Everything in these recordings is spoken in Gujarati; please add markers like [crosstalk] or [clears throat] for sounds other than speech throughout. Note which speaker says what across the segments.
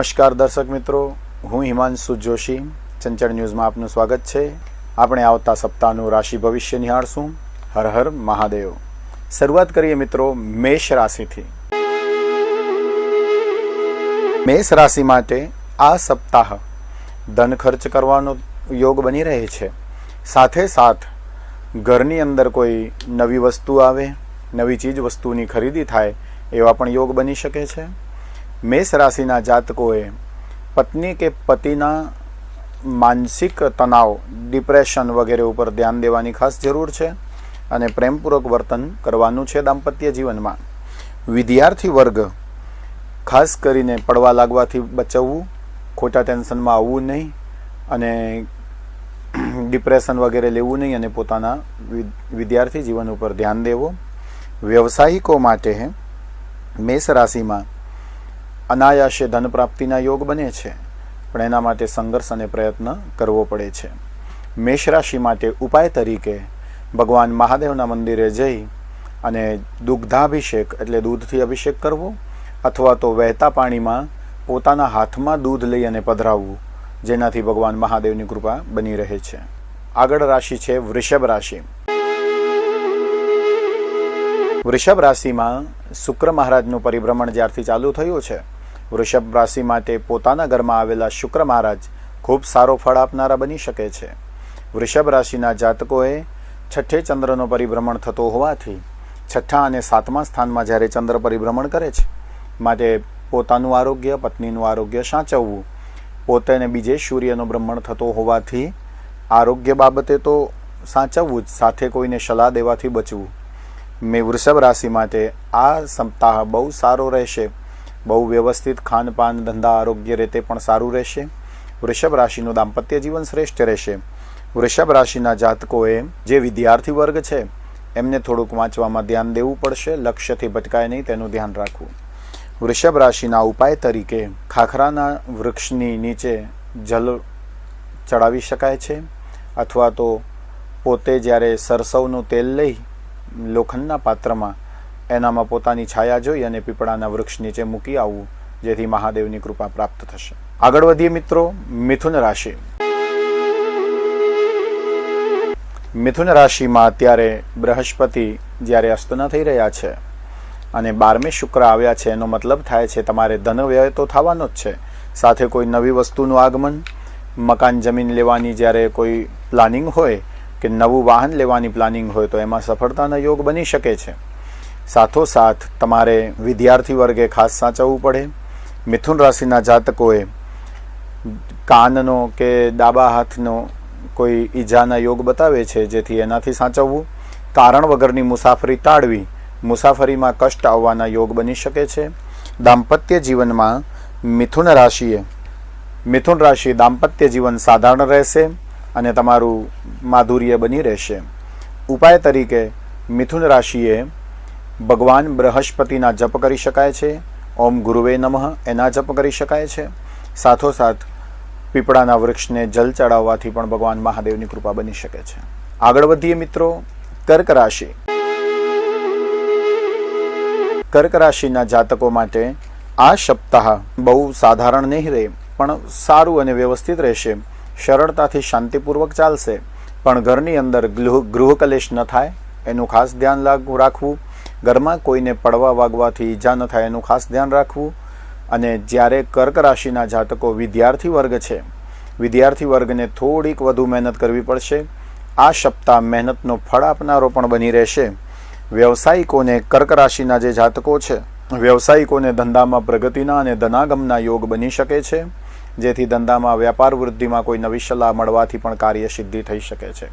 Speaker 1: નમસ્કાર દર્શક મિત્રો,
Speaker 2: હું હિમાંશુ જોશી. ચંચળ ન્યૂઝમાં આપનું સ્વાગત છે. આપણે આવતા સપ્તાહનું રાશિ ભવિષ્ય નિહાળશું. હર હર મહાદેવ. શરૂઆત કરીએ મિત્રો મેષ રાશિથી. મેષ રાશિ માટે આ સપ્તાહ ધન ખર્ચ કરવાનો યોગ બની રહે છે. સાથે સાથ ઘરની અંદર કોઈ નવી વસ્તુ આવે, નવી ચીજ વસ્તુની ખરીદી થાય એવા પણ યોગ બની શકે છે. મેષ રાશિના જાતકોએ પત્ની કે પતિના માનસિક તણાવ, ડિપ્રેશન વગેરે ઉપર ધ્યાન દેવાની ખાસ જરૂર છે અને પ્રેમપૂર્વક વર્તન કરવાનું છે દાંપત્ય જીવનમાં. વિદ્યાર્થી વર્ગ ખાસ કરીને પડવા લાગવાથી બચવવું, ખોટા ટેન્શનમાં આવવું નહીં અને [clears throat] ડિપ્રેશન વગેરે લેવું નહીં અને પોતાના વિદ્યાર્થી જીવન ઉપર ધ્યાન દેવું. વ્યવસાયિકો માટે મેષ રાશિમાં અનાયાસે ધન પ્રાપ્તિના યોગ બને છે, પણ એના માટે સંઘર્ષ અને પ્રયત્ન કરવો પડે છે. મેષ રાશિ માટે ઉપાય તરીકે ભગવાન મહાદેવના મંદિરે જઈ અને દુગ્ધાભિષેક એટલે દૂધથી અભિષેક કરવો, અથવા તો વહેતા પાણીમાં પોતાના હાથમાં દૂધ લઈ અને પધરાવવું, જેનાથી ભગવાન મહાદેવની કૃપા બની રહે છે. આગળ રાશિ છે વૃષભ રાશિ. વૃષભ રાશિમાં શુક્ર મહારાજનું પરિભ્રમણ જ્યારથી ચાલુ થયું છે વૃષભ રાશિ માટે પોતાના ઘરમાં આવેલા શુક્ર મહારાજ ખૂબ સારો ફળ આપનારા બની શકે છે. વૃષભ રાશિના જાતકોએ છઠ્ઠે ચંદ્રનો પરિભ્રમણ થતો હોવાથી છઠ્ઠા અને સાતમા સ્થાનમાં જ્યારે ચંદ્ર પરિભ્રમણ કરે છે, માટે પોતાનું આરોગ્ય, પત્નીનું આરોગ્ય સાચવવું, પોતે ને બીજે સૂર્યનો ભ્રમણ થતો હોવાથી આરોગ્ય બાબતે તો સાચવવું જ, સાથે કોઈને સલાહ દેવાથી બચવું. મેં વૃષભ રાશિ માટે આ સપ્તાહ બહુ સારો રહેશે. બહુ વ્યવસ્થિત ખાનપાન, ધંધા, આરોગ્ય રીતે પણ સારું રહેશે. વૃષભ રાશિનું દાંપત્ય જીવન શ્રેષ્ઠ રહેશે. વૃષભ રાશિના જાતકોએ જે વિદ્યાર્થી વર્ગ છે, એમને થોડુંક વાંચવામાં ધ્યાન દેવું પડશે, લક્ષ્યથી ભટકાય નહીં, તેનું ધ્યાન રાખવું. વૃષભ રાશિના ઉપાય તરીકે ખાખરાના વૃક્ષની નીચે જલ ચડાવી શકાય છે, અથવા તો પોતે જ્યારે સરસવનું તેલ લઈ લોખંડના પાત્રમાં એનામાં પોતાની છાયા જોઈ અને પીપળાના વૃક્ષ નીચે મૂકી આવવું જેથી મહાદેવની કૃપા પ્રાપ્ત થશે. આગળ વધીએ મિત્રો, મિથુન રાશિ. મિથુન રાશિમાં અત્યારે બૃહસ્પતિ જ્યારે અસ્તના થઈ રહ્યા છે અને બારમે શુક્ર આવ્યા છે, એનો મતલબ થાય છે તમારે ધન વ્યય તો થવાનો જ છે. સાથે કોઈ નવી વસ્તુનું આગમન, મકાન જમીન લેવાની જ્યારે કોઈ પ્લાનિંગ હોય કે નવું વાહન લેવાની પ્લાનિંગ હોય તો એમાં સફળતાના યોગ બની શકે છે. સાથોસાથ તમારે વિદ્યાર્થી વર્ગે ખાસ સાચવવું પડે. મિથુન રાશિના જાતકોએ કાનનો કે ડાબા હાથનો કોઈ ઈજાના યોગ બતાવે છે જેથી એનાથી સાચવવું. કારણ વગરની મુસાફરી ટાળવી મુસાફરીમાં કષ્ટ આવવાના યોગ બની શકે છે. દાંપત્ય જીવનમાં મિથુન રાશિએ મિથુન રાશિ દાંપત્ય જીવન સાધારણ રહેશે અને તમારું માધુર્ય બની રહેશે. ઉપાય તરીકે મિથુન રાશિએ ભગવાન બૃહસ્પતિના જપ કરી શકાય છે. ઓમ ગુરુવે નમઃ, એના જપ કરી શકાય છે. સાથોસાથ પીપળાના વૃક્ષને જલ ચડાવવાથી પણ ભગવાન મહાદેવની કૃપા બની શકે છે. આગળ વધીએ મિત્રો, કર્ક રાશિ. કર્ક રાશિના જાતકો માટે આ સપ્તાહ બહુ સાધારણ નહીં રહે, પણ સારું અને વ્યવસ્થિત રહેશે. સરળતાથી શાંતિપૂર્વક ચાલશે. પણ ઘરની અંદર ગૃહ, ગૃહકલેશ ન થાય, એનું ખાસ ધ્યાન રાખવું ઘરમાં કોઈને પડવા વાગવાથી ઈજા ન થાય એનું ખાસ ધ્યાન રાખવું અને જ્યારે કર્ક રાશિના જાતકો વિદ્યાર્થી વર્ગ છે, વિદ્યાર્થી વર્ગને થોડીક વધુ મહેનત કરવી પડશે. આ સપ્તાહ મહેનતનો ફળ આપનારો પણ બની રહેશે. વ્યવસાયિકોને કર્ક રાશિના જે જાતકો છે, વ્યવસાયિકોને ધંધામાં પ્રગતિના અને ધનાગમના યોગ બની શકે છે, જેથી ધંધામાં વ્યાપાર વૃદ્ધિમાં કોઈ નવી સલાહ મળવાથી પણ કાર્ય સિદ્ધિ થઈ શકે છે.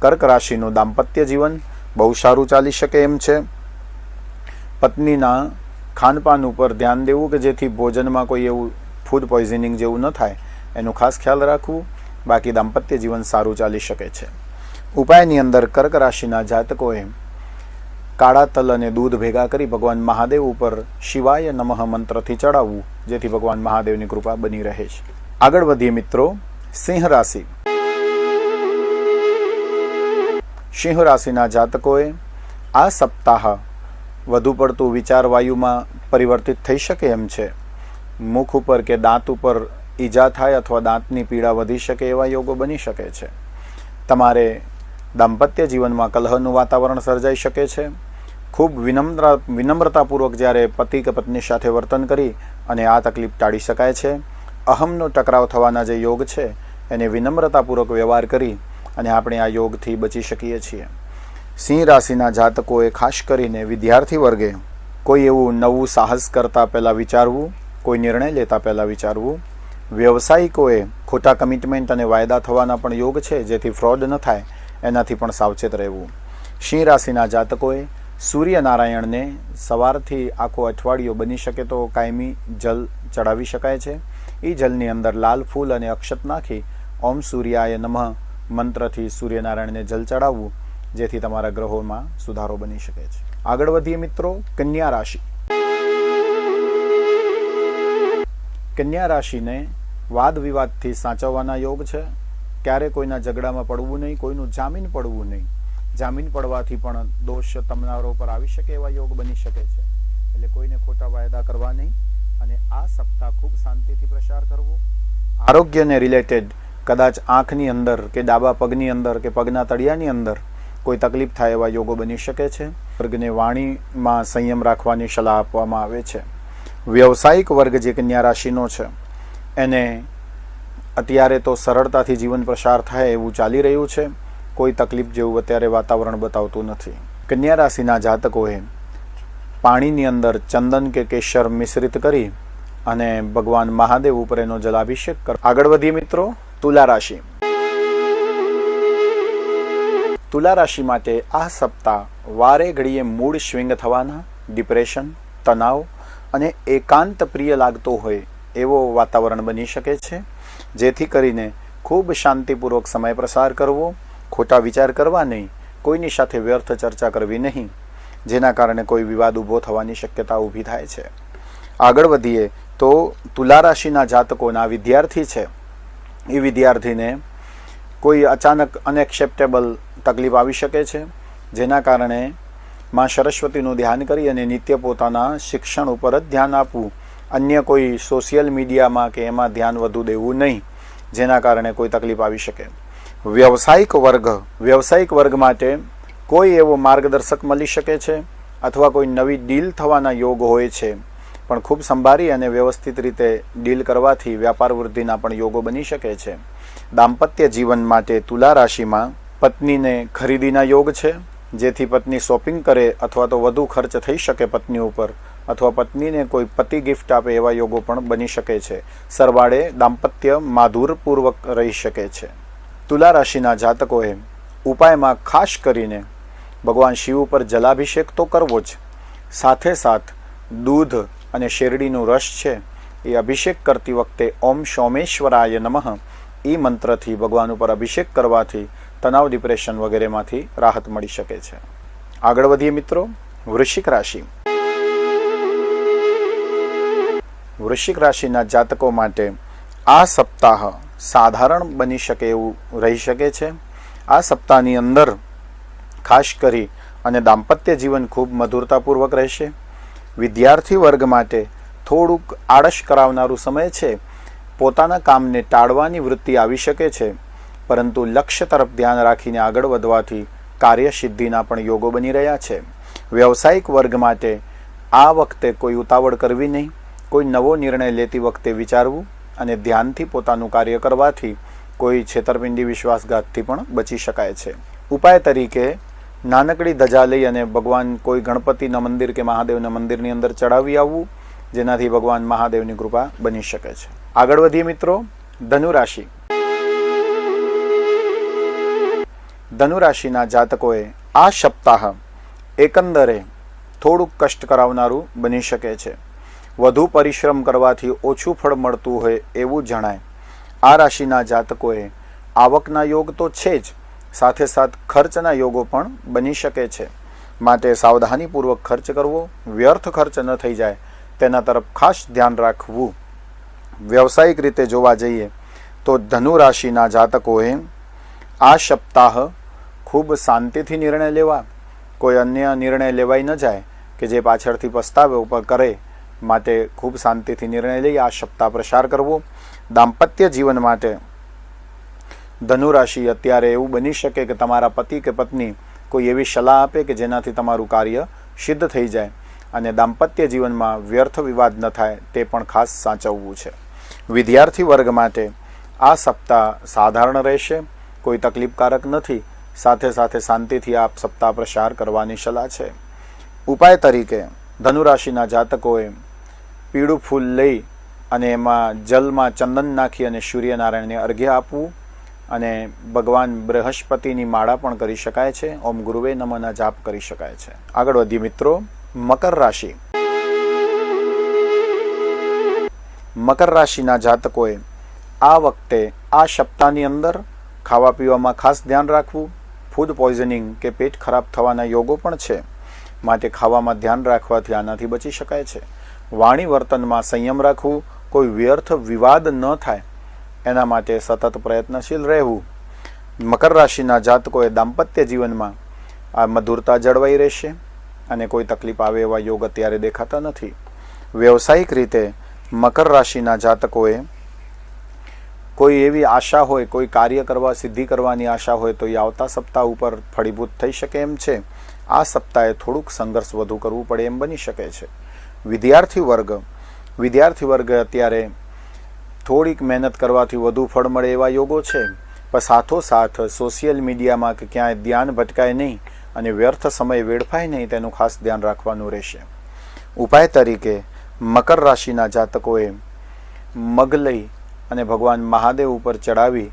Speaker 2: કર્ક રાશિનું દાંપત્ય જીવન બહુ સારું ચાલી શકે એમ છે. પત્નીના ખાનપાન ઉપર ધ્યાન દેવું કે જેથી ભોજનમાં કોઈ એવું ફૂડ પોઈઝનિંગ જેવું ન થાય, એનું ખાસ ખ્યાલ રાખવું, બાકી દાંપત્ય જીવન સારું ચાલી શકે છે. ઉપાયની અંદર કર્ક રાશિના જાતકોએ કાળા તલ અને દૂધ ભેગા કરી ભગવાન મહાદેવ ઉપર શિવાય નમઃ મંત્રથી ચડાવવું, જેથી ભગવાન મહાદેવની કૃપા બની રહે છે. આગળ વધીએ મિત્રો, સિંહ રાશિ. સિંહ રાશિના જાતકોએ આ સપ્તાહ વધુ પડતું વિચાર વાયુમાં પરિવર્તિત થઈ શકે એમ છે. મુખ ઉપર કે દાંત ઉપર ઈજા થાય અથવા દાંતની પીડા વધી શકે એવા યોગો બની શકે છે. તમારે દાંપત્ય જીવનમાં કલહનું વાતાવરણ સર્જાઈ શકે છે. ખૂબ વિનમ્ર, વિનમ્રતાપૂર્વક જ્યારે પતિ કે પત્ની સાથે વર્તન કરી અને આ તકલીફ ટાળી શકાય છે, અહમનો ટકરાવ થવાના જે યોગ છે, એને વિનમ્રતાપૂર્વક વ્યવહાર કરી અને આપણે આ યોગથી બચી શકીએ છીએ. સિંહ રાશિના જાતકોએ ખાસ કરીને વિદ્યાર્થી વર્ગે કોઈ એવું નવું સાહસ કરતાં પહેલાં વિચારવું, કોઈ નિર્ણય લેતા પહેલાં વિચારવું. વ્યવસાયિકોએ ખોટા કમિટમેન્ટ અને વાયદા થવાના પણ યોગ છે, જેથી ફ્રોડ ન થાય, એનાથી પણ સાવચેત રહેવું. સિંહ રાશિના જાતકોએ સૂર્યનારાયણને સવારથી આખો અઠવાડિયો બની શકે તો કાયમી જલ ચડાવી શકાય છે. એ જલની અંદર લાલ ફૂલ અને અક્ષત નાખી, ઓમ સૂર્યાય નમઃ મંત્રથી સૂર્યનારાયણને જલ ચડાવવું જેથી તમારા ગ્રહોમાં સુધારો બની શકે છે. આગળ વધીએ મિત્રો, કન્યા રાશિ. કન્યા રાશિને વાદ વિવાદથી સાચવવાના યોગ છે. ક્યારે કોઈના ઝઘડામાં પડવું નહીં, કોઈનું જામીન પડવું નહીં. જામીન પડવાથી પણ દોષ તમારો પર આવી શકે એવા યોગ બની શકે છે. એટલે કોઈને ખોટા વાયદા કરવા નહીં અને આ સપ્તાહ ખૂબ શાંતિથી પ્રસાર કરવો. આરોગ્યને રિલેટેડ કદાચ આંખની અંદર કે ડાબા પગની અંદર કે પગના તળિયાની અંદર કોઈ તકલીફ થાય એવા યોગો બની શકે છે? વર્ગને વાણીમાં સંયમ રાખવાની સલાહ આપવામાં આવે છે. વ્યવસાયિક વર્ગ જે કન્યા રાશિનો છે, એને અત્યારે તો સરળતાથી જીવન પ્રસાર થાય એવું ચાલી રહ્યું છે. કોઈ તકલીફ જેવું અત્યારે વાતાવરણ બતાવતું નથી. કન્યા રાશિના જાતકોએ પાણીની અંદર ચંદન કે કેસર મિશ્રિત કરી અને ભગવાન મહાદેવ ઉપર એનો જલાભિષેક કર આગળ વધીએ મિત્રો, તુલા રાશિ. તુલા રાશિ માટે આ સપ્તાહ વારે ઘડીએ મૂડ સ્વિંગ થવાના, ડિપ્રેશન, તણાવ અને એકાંત પ્રિય લાગતો હોય એવો વાતાવરણ બની શકે છે. જેથી કરીને ખૂબ શાંતિપૂર્વક સમય પ્રસાર કરવો, ખોટા વિચાર કરવા નહીં, કોઈની સાથે વ્યર્થ ચર્ચા કરવી નહીં, જેના કારણે કોઈ વિવાદ ઊભો થવાની શક્યતા ઊભી થાય છે. આગળ વધીએ તો તુલા રાશિના જાતકોના વિદ્યાર્થી છે. એ વિદ્યાર્થીને કોઈ અચાનક અનએક્સેપ્ટેબલ તકલીફ આવી શકે છે, જેના કારણે માં સરસ્વતીનું ધ્યાન કરી અને નિત્ય પોતાના શિક્ષણ ઉપર જ ધ્યાન આપવું. અન્ય કોઈ સોશિયલ મીડિયામાં કે એમાં ધ્યાન વધુ દેવું નહીં, જેના કારણે કોઈ તકલીફ આવી શકે. વ્યવસાયિક વર્ગ વ્યવસાયિક વર્ગ માટે કોઈ એવો માર્ગદર્શક મળી શકે છે અથવા કોઈ નવી ડીલ થવાના યોગ હોય છે, પણ ખૂબ સંભાળી અને વ્યવસ્થિત રીતે ડીલ કરવાથી વ્યાપાર વૃદ્ધિના પણ યોગો બની શકે છે. દાંપત્ય જીવન માટે તુલા રાશિમાં પત્નીને ખરીદીના યોગ છે, જેથી પત્ની શોપિંગ કરે અથવા તો વધુ ખર્ચ થઈ શકે પત્ની ઉપર, અથવા પત્નીને કોઈ પતિ ગિફ્ટ આપે એવા યોગો પણ બની શકે છે. સરવાળે દાંપત્ય માધુરપૂર્વક રહી શકે છે. તુલા રાશિના જાતકોએ ઉપાયમાં ખાસ કરીને ભગવાન શિવ ઉપર જલાભિષેક તો કરવો જ. સાથે સાથ દૂધ અને શેરડીનું રસ છે, એ અભિષેક કરતી વખતે ઓમ સોમેશ્વરાય નમઃ એ મંત્રથી ભગવાન ઉપર અભિષેક કરવાથી તણાવ ડિપ્રેશન વગેરેમાંથી રાહત મળી શકે છે. આગળ વધીએ મિત્રો, વૃશ્ચિક રાશિ. વૃશ્ચિક રાશિના જાતકો માટે આ સપ્તાહ સાધારણ બની શકે એવું રહી શકે છે. આ સપ્તાહની અંદર ખાસ કરી અને દાંપત્ય જીવન ખૂબ મધુરતાપૂર્વક રહેશે. વિદ્યાર્થી વર્ગ માટે થોડુંક આળસ કરાવનારું સમય છે. પોતાના કામને ટાળવાની વૃત્તિ આવી શકે છે. પરંતુ લક્ષ્ય તરફ ધ્યાન રાખીને આગળ વધવાથી કાર્યસિદ્ધિના પણ યોગો બની રહ્યા છે. વ્યવસાયિક વર્ગ માટે આ વખતે કોઈ ઉતાવળ કરવી નહીં. કોઈ નવો નિર્ણય લેતી વખતે વિચારવું અને ધ્યાનથી પોતાનું કાર્ય કરવાથી કોઈ છેતરપિંડી વિશ્વાસઘાતથી પણ બચી શકાય છે. ઉપાય તરીકે, નાનકડી ધજા લઈ અને ભગવાન કોઈ ગણપતિના મંદિર કે મહાદેવના મંદિરની અંદર ચડાવી આવવું, જેનાથી ભગવાન મહાદેવની કૃપા બની શકે છે. આગળ વધીએ મિત્રો ધનુ રાશિ ધનુ રાશિના જાતકોએ આ સપ્તાહ એકંદરે થોડુંક કષ્ટ કરાવનારું બની શકે છે. વધુ પરિશ્રમ કરવાથી ઓછું ફળ મળતું હોય એવું જણાય. આ રાશિના જાતકોએ આવકના યોગ તો છે જ, સાથે સાથ ખર્ચના યોગો પણ બની શકે છે. માટે સાવધાનીપૂર્વક ખર્ચ કરવો, વ્યર્થ ખર્ચ ન થઈ જાય, તેના તરફ ખાસ ધ્યાન રાખવું. વ્યવસાયિક રીતે જોવા જઈએ તો ધનુ રાશિના જાતકોએ આ સપ્તાહ ખૂબ શાંતિથી નિર્ણય લેવા, કોઈ અન્ય નિર્ણય લેવાઈ ન જાય કે જે પાછળથી પસ્તાવે ઉપર કરે, માટે ખૂબ શાંતિથી નિર્ણય લઈ આ સપ્તાહ પ્રસાર કરવો. દાંપત્ય જીવન માટે ધનુરાશિ અત્યારે એવું બની શકે કે તમારા પતિ કે પત્ની કોઈ એવી સલાહ આપે કે જેનાથી તમારું કાર્ય સિદ્ધ થઈ જાય અને દાંપત્ય જીવનમાં વ્યર્થ વિવાદ ન થાય તે પણ ખાસ સાચવવું છે. વિદ્યાર્થી વર્ગ માટે આ સપ્તાહ સાધારણ રહેશે, કોઈ તકલીફકારક નથી સાથે સાથે શાંતિથી આપ સપ્તાહ પ્રસાર કરવાની સલાહ છે. ઉપાય તરીકે ધનુરાશિના જાતકોએ પીળું ફૂલ લઈ અને એમાં જલમાં ચંદન નાખી અને સૂર્યનારાયણને અર્ઘ્ય આપવું અને ભગવાન બૃહસ્પતિની માળા પણ કરી શકાય છે. ઓમ ગુરુવે નમના જાપ કરી શકાય છે. આગળ વધીએ મિત્રો, મકર રાશિ. મકર રાશિના જાતકોએ આ વખતે આ સપ્તાહની અંદર ખાવા પીવામાં ખાસ ધ્યાન રાખવું ફૂડ પોઈઝનિંગ કે પેટ ખરાબ થવાના યોગો પણ છે. માટે ખાવામાં ધ્યાન રાખવાથી આનાથી બચી શકાય છે. વાણી વર્તનમાં સંયમ રાખવું કોઈ વ્યર્થ વિવાદ ન થાય. એના માટે સતત પ્રયત્નશીલ રહેવું. મકર રાશિના જાતકોએ દાંપત્ય જીવનમાં આ મધુરતા જળવાઈ રહેશે અને કોઈ તકલીફ આવે એવા યોગ અત્યારે દેખાતા નથી. વ્યવસાયિક રીતે મકર રાશિના જાતકોએ કોઈ એવી આશા હોય, કોઈ કાર્ય કરવા, સિદ્ધિ કરવાની આશા હોય તો એ આવતા સપ્તાહ ઉપર ફળીભૂત થઈ શકે એમ છે. આ સપ્તાહે થોડુંક સંઘર્ષ વધુ કરવું પડે એમ બની શકે છે. વિદ્યાર્થી વર્ગ. વિદ્યાર્થી વર્ગ અત્યારે થોડીક મહેનત કરવાથી વધુ ફળ મળે એવા યોગો છે. પણ સાથોસાથ સોશિયલ મીડિયામાં કે ક્યાંય ધ્યાન ભટકાય નહીં અને વ્યર્થ સમય વેડફાય નહીં તેનું ખાસ ધ્યાન રાખવાનું રહેશે. ઉપાય તરીકે મકર રાશિના જાતકોએ મગ લઈ અને ભગવાન મહાદેવ ઉપર ચડાવી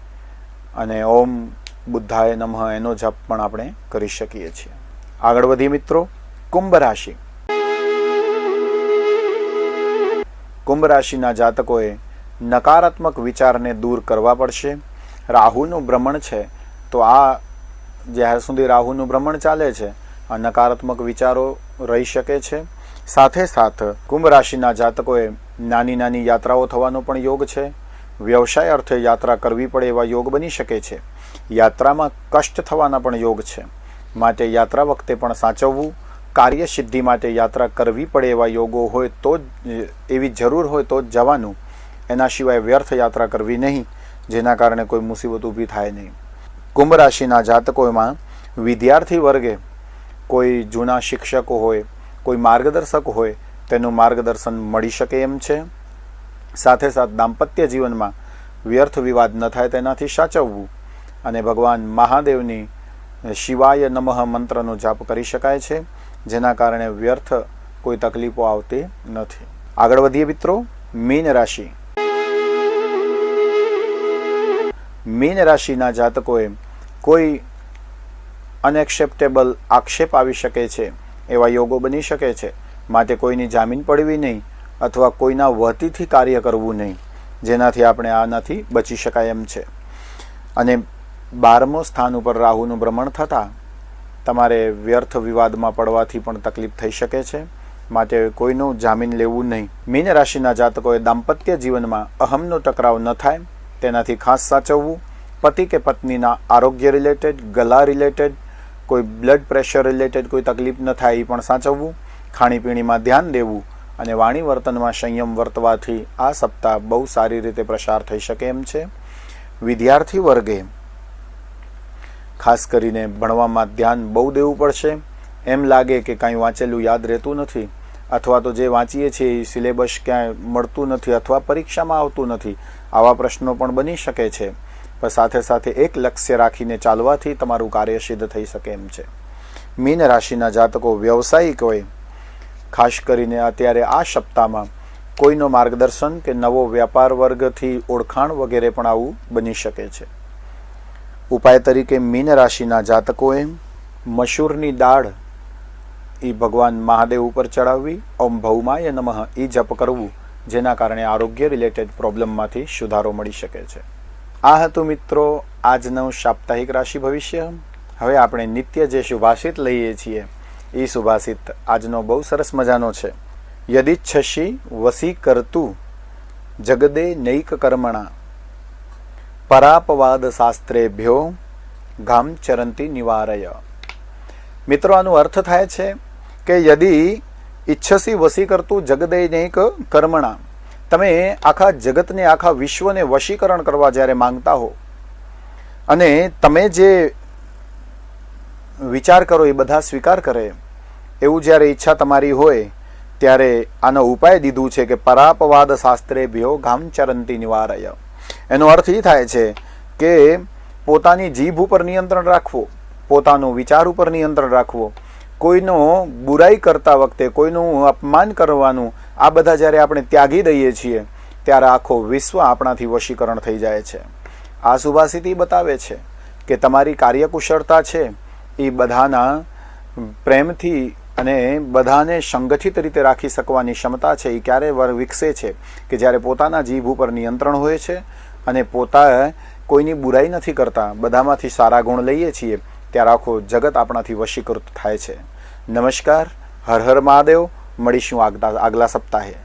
Speaker 2: અને ઓમ બુદ્ધાય નમઃ એનો જપ પણ આપણે કરી શકીએ છીએ. આગળ વધીએ મિત્રો, કુંભ રાશિ. કુંભ રાશિના જાતકોએ નકારાત્મક વિચારને દૂર કરવા પડશે. રાહુનું ભ્રમણ છે, તો આ જ્યાં સુધી રાહુનું ભ્રમણ ચાલે છે, આ નકારાત્મક વિચારો રહી શકે છે. સાથે સાથ કુંભ રાશિના જાતકોએ નાની નાની યાત્રાઓ થવાનો પણ યોગ છે. વ્યવસાય અર્થે યાત્રા કરવી પડે એવા યોગ બની શકે છે. યાત્રામાં કષ્ટ થવાના પણ યોગ છે. માટે યાત્રા વખતે પણ સાચવવું કાર્ય સિદ્ધિ માટે યાત્રા કરવી પડે એવા યોગો હોય તો જ, એવી જરૂર હોય તો જ જવાનું. એના સિવાય વ્યર્થ યાત્રા કરવી નહીં, જેના કારણે કોઈ મુસીબત ઊભી થાય નહીં. કુંભ રાશિના જાતકોમાં વિદ્યાર્થી વર્ગે કોઈ જૂના શિક્ષકો હોય, કોઈ માર્ગદર્શક હોય, તેનું માર્ગદર્શન મળી શકે એમ છે. સાથે સાથે દાંપત્ય જીવનમાં વ્યર્થ વિવાદ ન થાય તેનાથી સાચવવું અને ભગવાન મહાદેવની શિવાય નમઃ મંત્રનો જાપ કરી શકાય છે, જેના કારણે વ્યર્થ કોઈ તકલીફો આવતી નથી. આગળ વધીએ મિત્રો, મીન રાશિ. મીન રાશિના જાતકોએ કોઈ અનએક્સેપ્ટેબલ આક્ષેપ આવી શકે છે, એવા યોગો બની શકે છે. માટે કોઈની જામીન પડવી નહીં અથવા કોઈના વતીથી કાર્ય કરવું નહીં, જેનાથી આપણે આનાથી બચી શકાય એમ છે. અને બારમો સ્થાન ઉપર રાહુનું ભ્રમણ થતાં તમારે વ્યર્થ વિવાદમાં પડવાથી પણ તકલીફ થઈ શકે છે. માટે કોઈનું જામીન લેવું નહીં. મીન રાશિના જાતકોએ દાંપત્ય જીવનમાં અહમનો ટકરાવ ન થાય, તેનાથી ખાસ સાચવવું, પતિ કે પત્નીના આરોગ્ય રિલેટેડ ગલા રિલેટેડ કોઈ બ્લડ પ્રેશર રિલેટેડ કોઈ તકલીફ ન થાય એ પણ સાચવવું, ખાણીપીણીમાં ધ્યાન દેવું અને વાણી વર્તનમાં સંયમ વર્તવાથી આ સપ્તાહ બહુ સારી રીતે પ્રસાર થઈ શકે એમ છે. વિદ્યાર્થી વર્ગે ખાસ કરીને ભણવામાં ધ્યાન બહુ દેવું પડશે. એમ લાગે કે કાંઈ વાંચેલું યાદ રહેતું નથી અથવા તો જે વાંચીએ છીએ એ સિલેબસ ક્યાંય મળતું નથી અથવા પરીક્ષામાં આવતું નથી. આવા પ્રશ્નો પણ બની શકે છે. પણ સાથે સાથે એક લક્ષ્ય રાખીને ચાલવાથી તમારું કાર્ય સિદ્ધ થઈ શકે એમ છે. મીન રાશિના જાતકો વ્યવસાયિક હોય ખાસ કરીને અત્યારે આ સપ્તાહમાં કોઈનો માર્ગદર્શન કે નવો વ્યાપાર વર્ગથી ઓળખાણ વગેરે પણ આવું બની શકે છે. ઉપાય તરીકે મીન રાશિના જાતકોએ મસૂરની દાળ એ ભગવાન મહાદેવ ઉપર ચડાવવી, ઓમ ભૌમાય નમઃ એ જપ કરવું, જેના કારણે આરોગ્ય રિલેટેડ પ્રોબ્લેમમાંથી સુધારો મળી શકે છે. આ હતું મિત્રો આજનું સાપ્તાહિક રાશિ ભવિષ્ય. હવે આપણે નિત્ય જે સુભાષિત લઈએ છીએ એ સુભાષિત. આજનો બહુ સરસ મજાનો છે. યદિચ્છસી વસી કરતું જગદે નૈક કર્મણા. પરાપવાદ શાસ્ત્રેભ્યો ગામ ચરંતી નિવારય. મિત્રો, આનો અર્થ થાય છે કે યદિ ઈચ્છસી વસી કરતું જગદૈનિક કર્મણા. તમે આખા જગતને, આખા વિશ્વને વશીકરણ કરવા જ્યારે માંગતા હો અને તમે જે વિચાર કરો, એ બધા સ્વીકાર કરે. એવું જ્યારે ઈચ્છા તમારી હોય, ત્યારે આનો ઉપાય દીધું છે કે પરાપવાદ શાસ્ત્રે ભ્યો ગામચરંતી નિવારય. એનો અર્થ એ થાય છે કે પોતાની જીભ ઉપર નિયંત્રણ રાખવું, પોતાનો વિચાર ઉપર નિયંત્રણ રાખવો. કોઈનો બુરાઈ કરતા વખતે, કોઈનું અપમાન કરવાનું, આ બધા જ્યારે આપણે ત્યાગી દઈએ છીએ, ત્યારે આખો વિશ્વ આપણાથી વશીકરણ થઈ જાય છે. આ સુભાષિત બતાવે છે કે તમારી કાર્યકુશળતા છે એ બધાના પ્રેમથી અને બધાને સંગઠિત રીતે રાખી શકવાની ક્ષમતા છે, એ ક્યારે વર વિકસે છે કે જ્યારે પોતાના જીભ ઉપર નિયંત્રણ હોય છે અને પોતા કોઈની બુરાઈ નથી કરતા, બધામાંથી સારા ગુણ લઈએ છીએ, ત્યારે આખો જગત આપણાથી વશીકૃત થાય છે. નમસ્કાર, હર હર મહાદેવ, મળીશું આગલા આગલા સપ્તાહે.